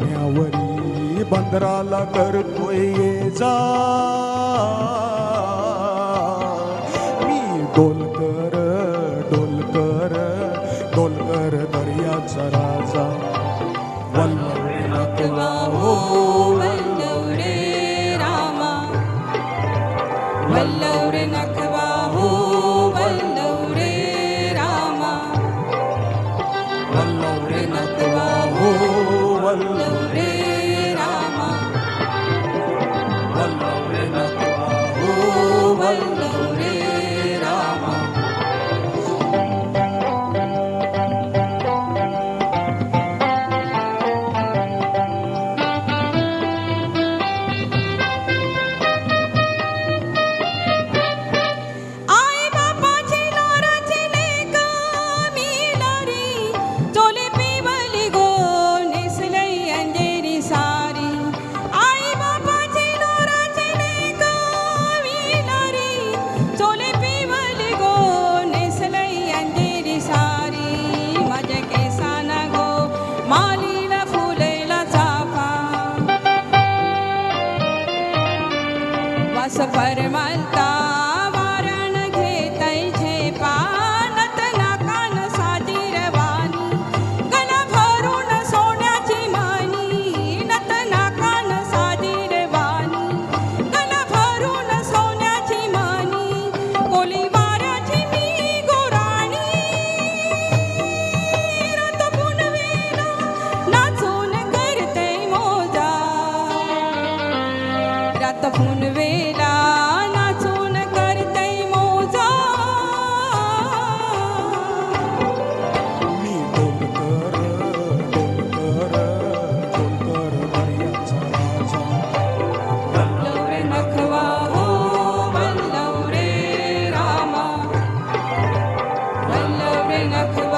पाण्यावरी बंदराला करतोय ये जा. मी डोलकर डोलकर डोलकर दर्याचा राजा. वल्लवला हो वल्लवरे रामा. वल्लवरे नखवा हो वल्लवरे रामा. वल्लवरे नखवा हो Vallava sofá de malta. going up.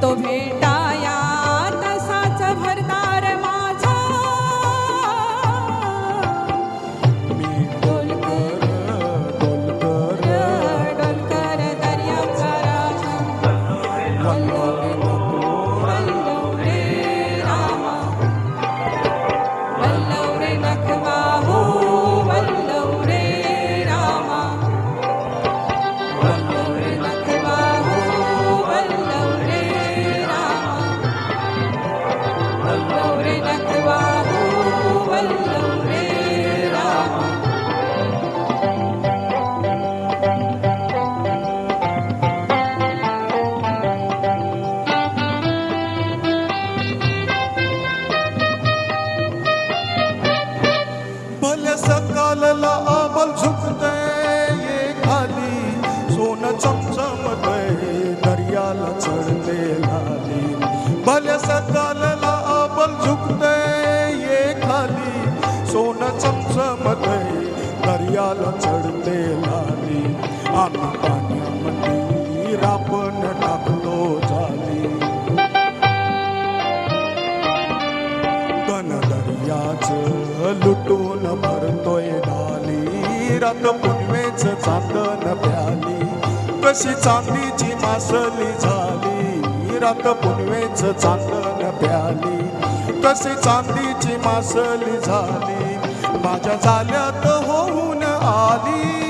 tormenta. सोनं चमचमतय दर्याला चढते लाली. आम्ही पाण्यामध्ये रापण टाकतो झाली तन दर्याच लुटून भरतोय डाली. रात पुनवेच चांदन प्याली. कशी चांदीची मासली झाली. रात पुनवेच चांदन प्याली. तसे चांदीची मासली झाली. माझ्या झाल्यात होऊन आली.